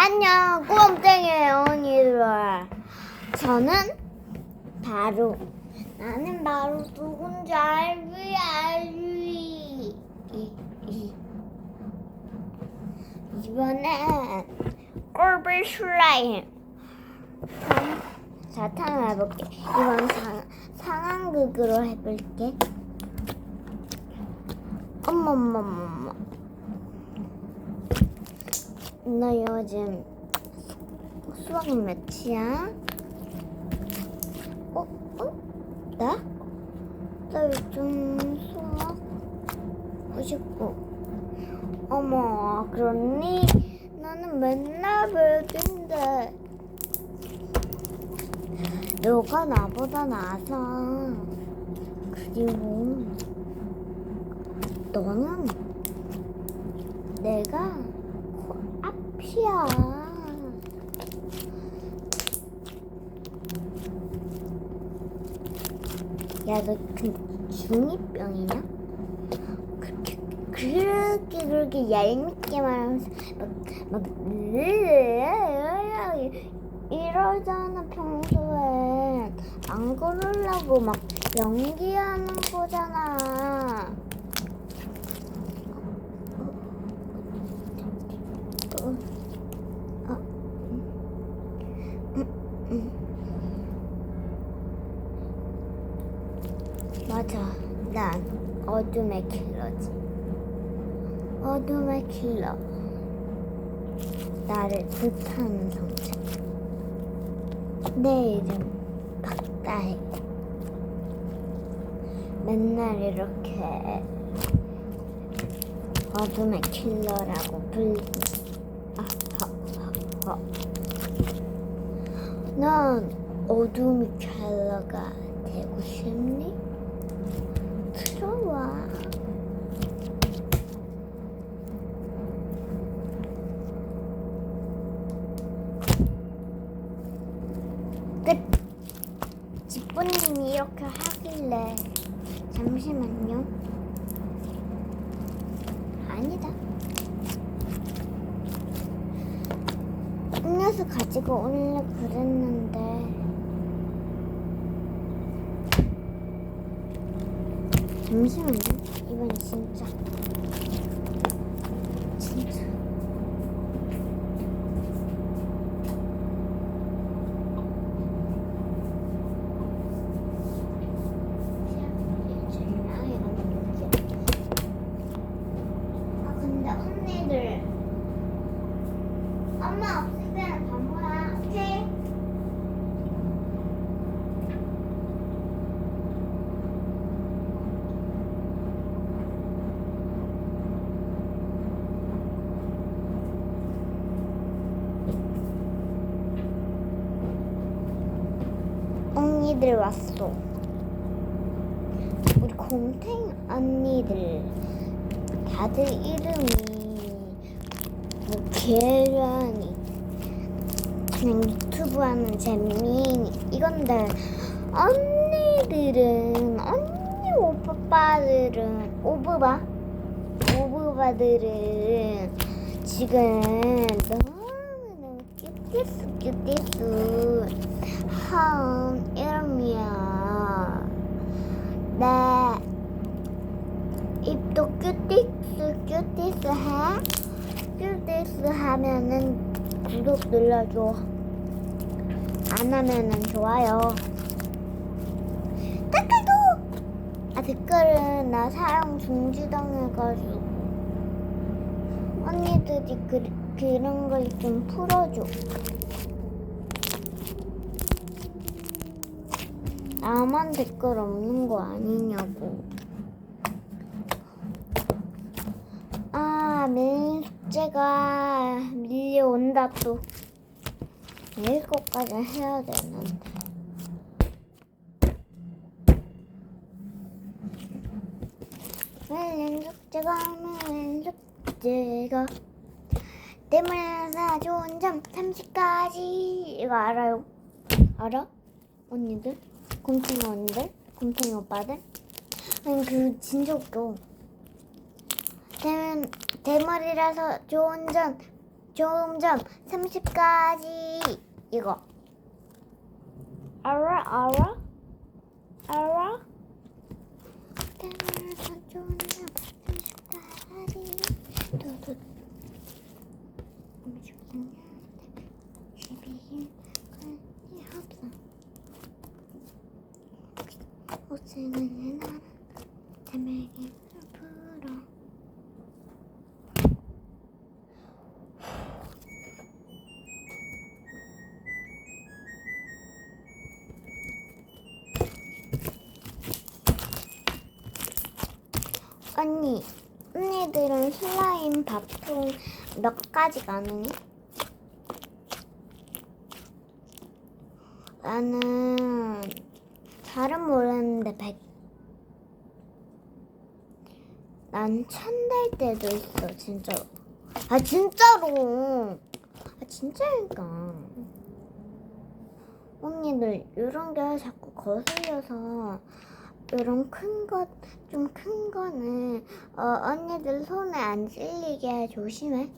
안녕, 꼼땡이에요, 언니들. 저는 바로, 나는 바로 누군지 알지, 알지. 이번엔 꼴불 슬라임. 상- 사탕을 해볼게. 이번 상, 상황극으로 해볼게. 어머머머머. 너 요즘 수학 몇이야? 어? 어? 나? 나 요즘 수학 99. 어머, 그렇니? 나는 맨날 백인데. 너가 나보다 나서. 그리고 너는 내가 코앞이야. 야, 너그 중2병이냐? 그렇게, 그렇게, 그렇게 얄밉게 말하면서 막, 막, 이러잖아, 평소에. 안 그러려고 막 연기하는 거잖아. 어, 어, 음, 음. 맞아, 난 어둠의 킬러지. 어둠의 킬러. 나를 불타는 성체. 내 이름 박다혜. 맨날 이렇게 어둠의 킬러라고 불리고. 아, 허, 허, 허. 넌 어둠의 킬러가 되고 싶니? 들어와. 끝. 집부님이 이렇게 하길래 잠시만요. 아니다. 음료수 가지고 올래 그랬는데 잠시만요. 이번 진짜 진짜 아 근데 언니들 언니들 왔어. 우리 곰탱 언니들. 다들 이름이 뭐 계란이 그냥 유튜브 하는 재미 이건데 언니들은 언니 오빠들은 오브바 오브바들은 지금 너무너무 큐티스 큐티스 한 이름이야 네 입도 큐티스 큐티스 해? 큐티스 하면은 구독 눌러줘. 안 하면은 좋아요. 댓글도! 아, 댓글은 나 사용 중지당해가지고. 언니들이 그, 그런 걸 좀 풀어줘. 나만 댓글 없는 거 아니냐고. 아, 메인 숙제가 밀려온다 또. 내일 것까지 해야 되는데. 메인 숙제가 메인 숙제가 때문에 나 좋은 점 30가지 이거 알아요? 알아? 언니들? 곰탱이 언니들? 곰탱이 오빠들? 아니 그 진짜 웃겨. 대, 대머리라서 좋은 점 점점 30까지. 이거. 알아 알아? 알아? 따라서 점점 30까지. 두두. 39년 12일까지 합성 옷은 내나 언니, 언니들은 슬라임 밥통 몇 가지 가능해? 나는 잘은 모르는데 백. 난천될 때도 있어, 진짜로. 아, 진짜로. 아, 진짜니까. 언니들, 이런 게 자꾸 거슬려서 이런 큰 것, 좀 큰 거는 어, 언니들 손에 안 찔리게 조심해.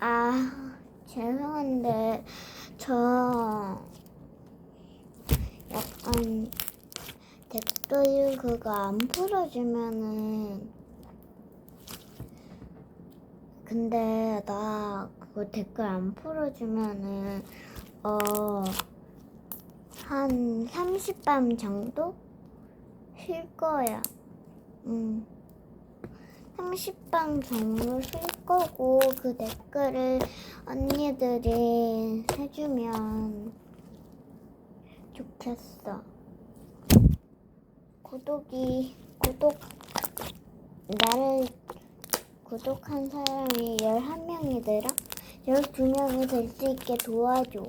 아, 죄송한데 저 약간 댓글 그거 안 풀어주면은 근데 나 그거 댓글 안 풀어주면은 어 한 30밤 정도 쉴 거야. 음. 30밤 정도 쉴 거고 그 댓글을 언니들이 해주면 좋겠어. 구독이 구독 나를 구독한 사람이 11명이더라. 12명이 될 수 있게 도와줘.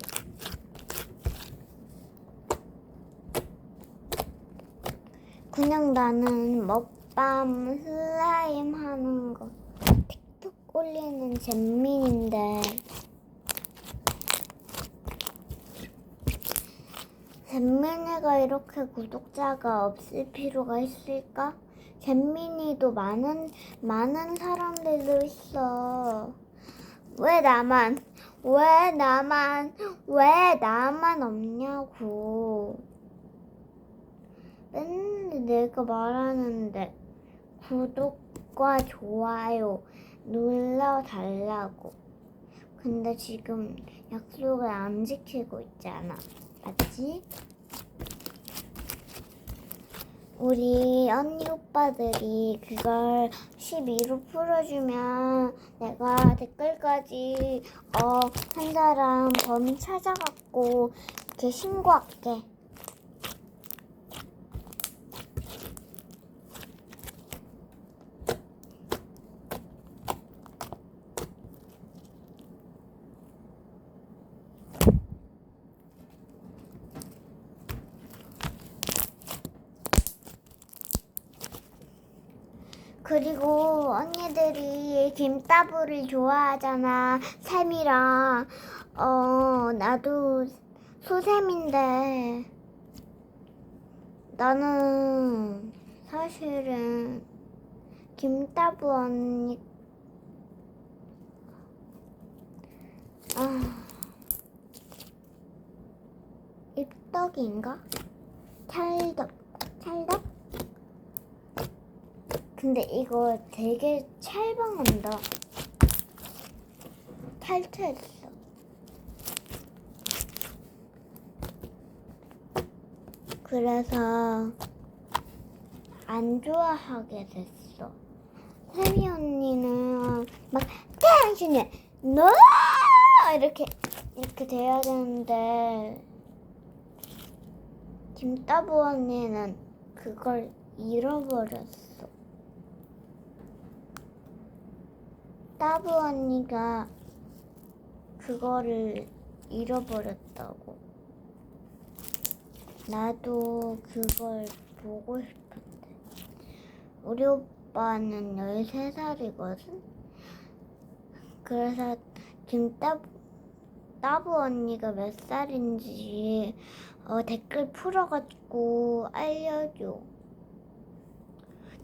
그냥 나는 먹방 슬라임 하는 거 틱톡 올리는 잼민인데 잼민이가 이렇게 구독자가 없을 필요가 있을까? 잼민이도 많은 많은 사람들도 있어. 왜 나만 왜 나만 왜 나만 없냐고. 맨날 내가 말하는데 구독과 좋아요 눌러 달라고. 근데 지금 약속을 안 지키고 있잖아. 맞지? 우리 언니 오빠들이 그걸 12로 풀어주면 내가 댓글까지 어, 한 사람 범인 찾아갖고 이렇게 신고할게. 그리고 언니들이 김따블을 좋아하잖아. 샘이랑 어 나도 소샘인데 나는 사실은 김따부 언니 아 입덕인가? 찰덕 찰덕? 근데 이거 되게 찰방한다. 탈퇴했어. 그래서 안 좋아하게 됐어. 세미 언니는 막 당신은 너 이렇게 이렇게 돼야 되는데 김따부 언니는 그걸 잃어버렸어. 따부 언니가 그거를 잃어버렸다고. 나도 그걸 보고 싶은데. 우리 오빠는 13살이거든? 그래서 김따부 따부 언니가 몇 살인지 어, 댓글 풀어가지고 알려줘.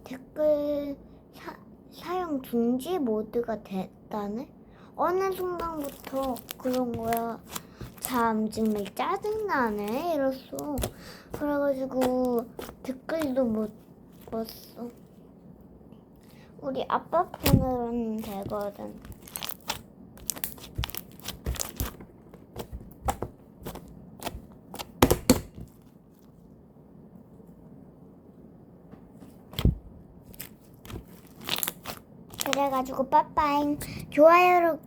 댓글 사, 사용 중지 모드가 됐다네? 어느 순간부터 그런 거야. 참 정말 짜증나네 이랬어. 그래가지고 댓글도 못 봤어. 우리 아빠 폰으로는 되거든. 그래가지고 빠빠잉. 좋아요를